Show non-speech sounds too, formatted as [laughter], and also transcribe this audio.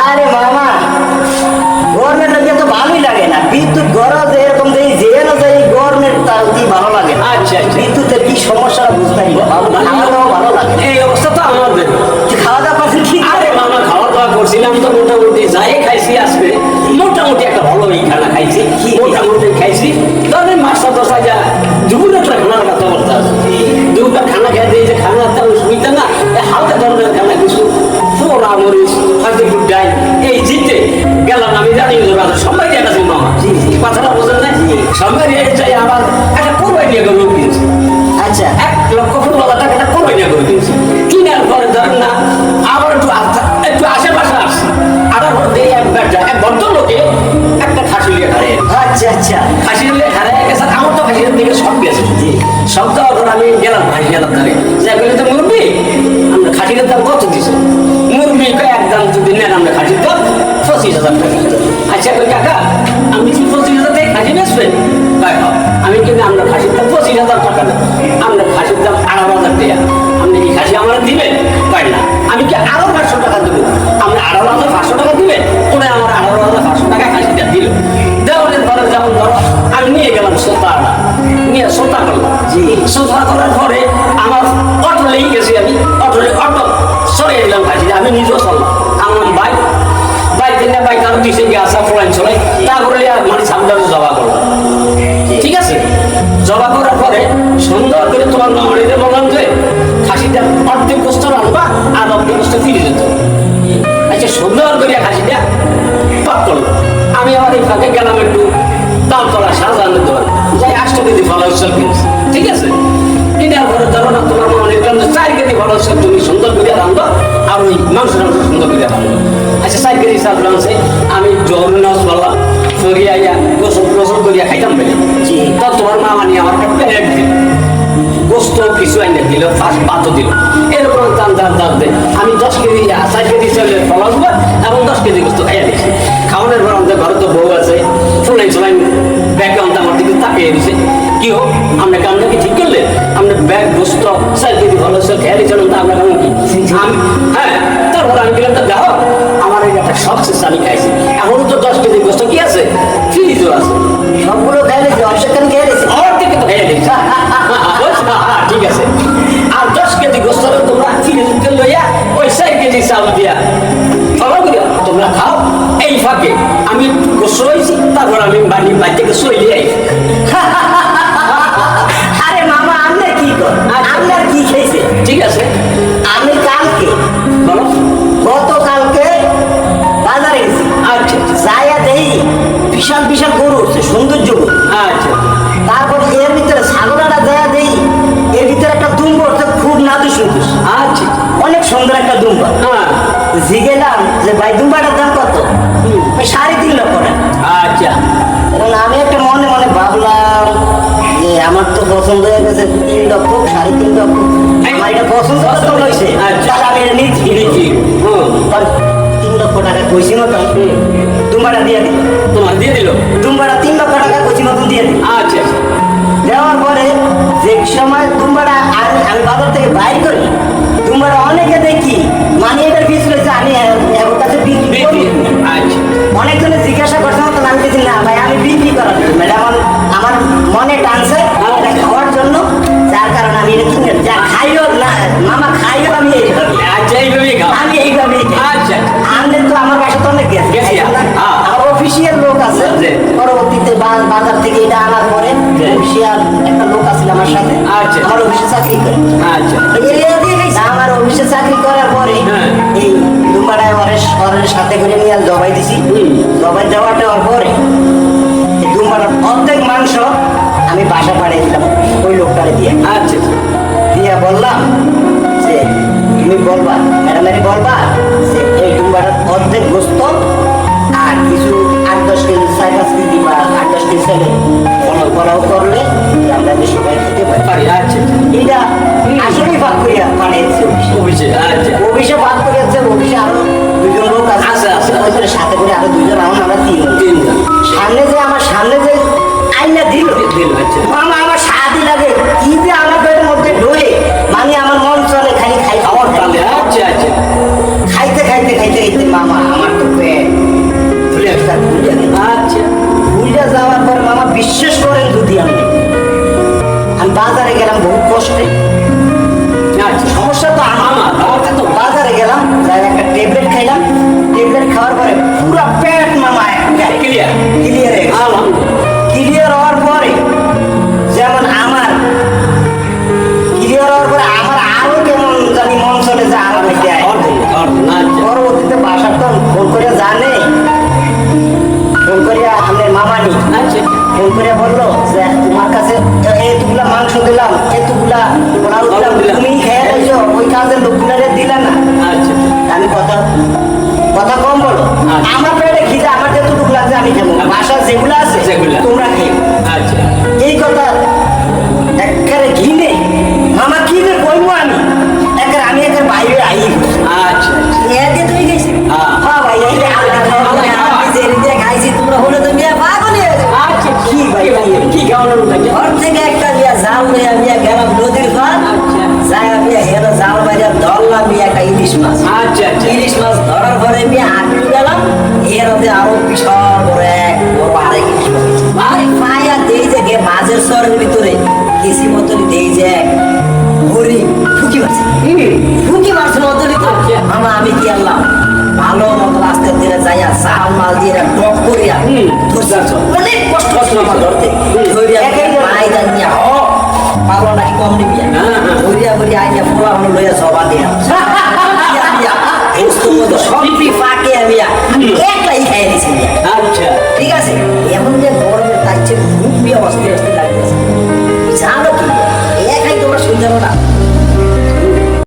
আরে মামা গরমের লাগে তো ভালোই লাগে না বিদ্যুৎ গরজ এরকম যে যে অনুযায়ী গরমের তার ভালো লাগে আচ্ছা, আচ্ছা। বিদ্যুতের কি সমস্যা বুঝতে পারি। খাওয়া ভালো লাগে তো মুরবি আমরা খাসির দাম কত দিছে? মুরবি এক দাম যদি নেন, আমরা খাসির দাম পঁচিশ হাজার টাকা আচ্ছা কাকা, আমি পঁচিশ হাজার দিছে গিয়ে আসা ফলাইন চলাই তারপরে মানে সামনে জবা করলাম ঠিক আছে? জবা করার পরে সুন্দর করে তোমার মামারিতে বললাম যে খাসিটা অর্ধেক কষ্ট রাখবা আর অর্ধেক কষ্ট ফিরে যেত। আচ্ছা সুন্দর করে খাসিটা পাক করল। আমি আমার এই ফাঁকে গেলাম একটু দাম তোলা সাজানোর যাই আটশো কেজি ভালো উৎসব কিনছি। ঠিক আছে? কিনার পরে ধরো না, তোমার মামা নিলাম যে চার কেজি ভালো উৎসব তুমি সুন্দর করে রান্ধো আর ওই মাংস মাংস সুন্দর করে রান্ধো আচ্ছা কেজি চাল রাঁধছে আমি জহর নাচ বললাম সরিয়া ইয়া গোসল গোসল করিয়া খাইতাম বলে। তা তোমার মামা নিয়ে আমার প্লেট দিল। গোস্ত কিছু আইনে দিল ফার্স্ট পাতও দিল। এরকম দাম দাম দাম দেয় আমি দশ কেজি চার কেজি চলে ফলাস এবং দশ কেজি গোস্ত খাইয়া দিয়েছি খাওয়ানোর পর আমাদের ঘরে তো বউ আছে। ফুলাই চলাই ব্যাগে আমার দিকে তাকিয়ে দিছে কি হোক আমরা কামটা কি ঠিক করলে আমরা গোস্ত চার কেজি ভালো সব খেয়ালি চলুন কি? আমি হ্যাঁ তারপর আমি গেলাম তো দেখো, আমার এই একটা সব শেষ আমি খাইছি। এখনও তো দশ কেজি গোস্ত কি আছে? ফ্রিজও আছে। সবগুলো খেয়ে নিয়েছি অবশ্যই খেয়ে নিয়েছি আমার থেকে তো খেয়ে নিয়েছি। [laughs] ঠিক আছে। আর দশ কেজি গোস্ত তোমরা ফ্রিজকে লইয়া ওই চার কেজি চাল দিয়া খবর করিয়া তোমরা খাও। এই ফাঁকে আমি গোস্ত হয়েছি তারপর আমি বাড়ি বাড়ি থেকে সইলে আইছি ভাই দুম্বাটার দাম কত? সাড়ে তিন লক্ষ টাকা। আচ্ছা। এবং আমি একটা মনে মনে ভাবলাম যে আমার তো পছন্দ হয়ে গেছে তিন লক্ষ সাড়ে তিন লক্ষ। আমার এটা পছন্দ তো হয়েছে। আচ্ছা। তাহলে আমি এটা নিচ্ছি নিচ্ছি তিন লক্ষ টাকা কইছি দুম্বাটা দিয়ে দিল। তোমার দিয়ে দিল? দুম্বাটা তিন লক্ষ টাকা কইছি মতন দিয়ে দিল। আচ্ছা। দেওয়ার পরে যে সময় দুম্বাটা আমি আমি বাজার থেকে বাইর করি দুম্বাটা অনেকে দেখি মানে এটার রয়েছে আমি অনেকজনে জিজ্ঞাসা করছে মতন আমি কিছু না ভাই আমি বিক্রি করার জন্য এটা আমার আমার মনে টানছে এটা খাওয়ার জন্য যার কারণে আমি এটা কিনে যা খাইও না মামা খাইও আমি আচ্ছা এইভাবেই আমি এইভাবেই আচ্ছা। আমাদের তো আমার বাসা তো অনেক গেছে গেছে। আমার অফিসিয়াল লোক আছে। পরবর্তীতে বাজার থেকে এটা আনার পরে। অফিসিয়াল একটা লোক আছে আমার সাথে। আচ্ছা। আমার অফিসে চাকরি করে। আচ্ছা। আমার অফিসে চাকরি দুম্বাটায় ওরের ওরের সাথে করে নিয়ে জবাই দিছি। জবাই দেওয়ার পরে দুম্বাটার অর্ধেক মাংস আমি বাসা পাঠিয়ে দিলাম ওই লোকটারে দিয়ে। আচ্ছা দিয়ে বললাম যে তুমি বলবা ম্যাডামেরই বলবা যে এই ডুম্বাটার অর্ধেক গোস্ত আর কিছু আট দশ কেজি পাঁচ কেজি বা আট দশ কেজি পোলাও পোলাও করলে আমরা যে সবাই খেতে পারি। পারি আচ্ছা এটা আসলেই ভাগ করিয়া বানিয়েছে অফিসে আচ্ছা। অফিসে ভাগ করিয়াছে অফিসে আরও মামা আমার সাদি লাগে। কি যে আমাদের মধ্যে ডোলে মানে আমার মন চলে খালি খাই খাওয়ার চলে। আচ্ছা, আচ্ছা। খাইতে খাইতে খাইতে মামা আমার তো যাওয়ার পর মামা বিশ্বাস করেন আমি। আমি বাজারে গেলাম বহু কষ্টে। সমস্যা তো আমার। তো বাজারে গেলাম যাই একটা ট্যাবলেট খাইলাম। ট্যাবলেট খাওয়ার পরে পুরো পেট মামা ক্লিয়ার ক্লিয়ার আলহামদুলিল্লাহ। দিলাম এতগুলা পোলাও দিলাম তুমি খেয়ে রয়েছো ওই কাজের লোকগুলারে দিলা না। আচ্ছা। আমি কথা কথা কম বলো। আচ্ছা। আমার পেটে খিদে আমার যেটুকু লাগছে আমি খাব। বাসা যেগুলো আছে। তোমরা খেয়ে। আচ্ছা। এই কথা একেবারে ঘিনে মামা কি রে কইবো আমি? একেবারে আমি একেবারে বাইরে আই। আচ্ছা এতে তুই গেছি? হ্যাঁ। ভাই এই যে যে খাইছি তোমরা হলে তো মিয়া পাগল হয়ে আচ্ছা কি ভাই ভাই কি খাওয়ানোর লাগে ঘর মিয়া আমি গেলাম নদীর ঘর আচ্ছা। যাই আমি হেরে জাল মারিয়া ধরলাম একটা ইলিশ মাছ। আচ্ছা আচ্ছা। ইলিশ মাছ ধরার পরে আমি হাঁটু গেলাম এর আরও বিশাল বড় এক বড় আরেক ইলিশ মাছ। পায়া দেই যে গে মাছের সরের ভিতরে কেসি মতনই দেই যে হরি ফুকি মাছ। ফুকি মাছ মতনই তো। মামা আমি কি আনলাম? ভালো মতো রাস্তার দিকে যাইয়া চাল মাল দিয়ে টপ করিয়া। অনেক কষ্ট আমার ধরতে। ধরিয়া? মাইদা নিয়া পাগল নাকি কম নিবি ঘুরিয়া ঘুরিয়া ধরিয়া আইয়া পুরা হলো লইয়া সবা দিয়া। সবই ফাঁকে আমি একলাই খাই দিছি। আচ্ছা। ঠিক আছে? এমন যে গরমের তাইছে খুব অস্থির অস্থির লাগতেছে।